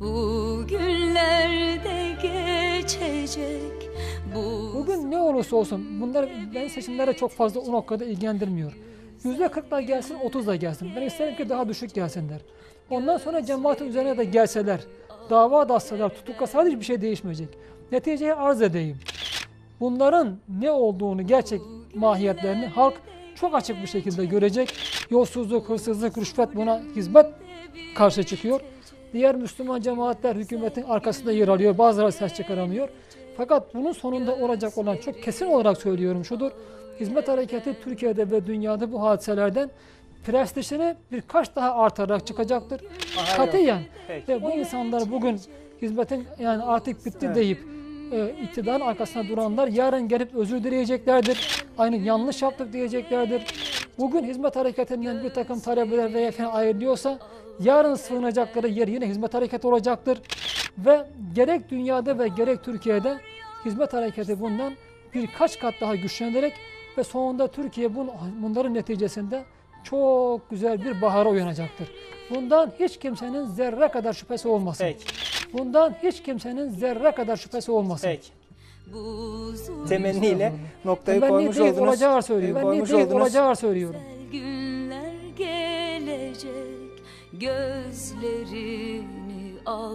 Bu günlerde geçecek bu Bugün ne olursa olsun bunlar ben seçimlere çok fazla o noktada ilgilendirmiyor. Yüzde 40 da gelsin 30 da gelsin. Ben isterim ki daha düşük gelsinler. Ondan sonra cemaatin üzerine de gelseler, dava da atsalar, tutuklasalar hiçbir şey değişmeyecek. Neticeye arz edeyim. Bunların ne olduğunu, gerçek mahiyetlerini halk çok açık bir şekilde görecek. Yolsuzluk, hırsızlık, rüşvet buna hizmet karşı çıkıyor. Diğer Müslüman cemaatler hükümetin arkasında yer alıyor. Bazıları ses çıkaramıyor. Fakat bunun sonunda olacak olan çok kesin olarak söylüyorum şudur. Hizmet hareketi Türkiye'de ve dünyada bu hadiselerden prestijini birkaç daha artarak çıkacaktır. Katiyen. Peki. Ve bu insanlar bugün hizmetin yani artık bitti Evet. deyip e, iktidarın arkasında duranlar yarın gelip özür dileyeceklerdir. Aynı yanlış yaptık diyeceklerdir. Bugün hizmet hareketinden bir takım talebeler veya falan ayrılıyorsa yarın sığınacakları yer yine hizmet hareketi olacaktır. Ve gerek dünyada ve gerek Türkiye'de hizmet hareketi bundan birkaç kat daha güçlenerek ve sonunda Türkiye bun, bunların neticesinde çok güzel bir bahara uyanacaktır. Bundan hiç kimsenin zerre kadar şüphesi olmasın. Peki. Bundan hiç kimsenin zerre kadar şüphesi olmasın. Peki. Temenniyle noktayı Ben koymuş oldunuz. olacağı söylüyorum. Ben koymuş oldunuz. olacağı söylüyorum. günler gelecek gözlerini al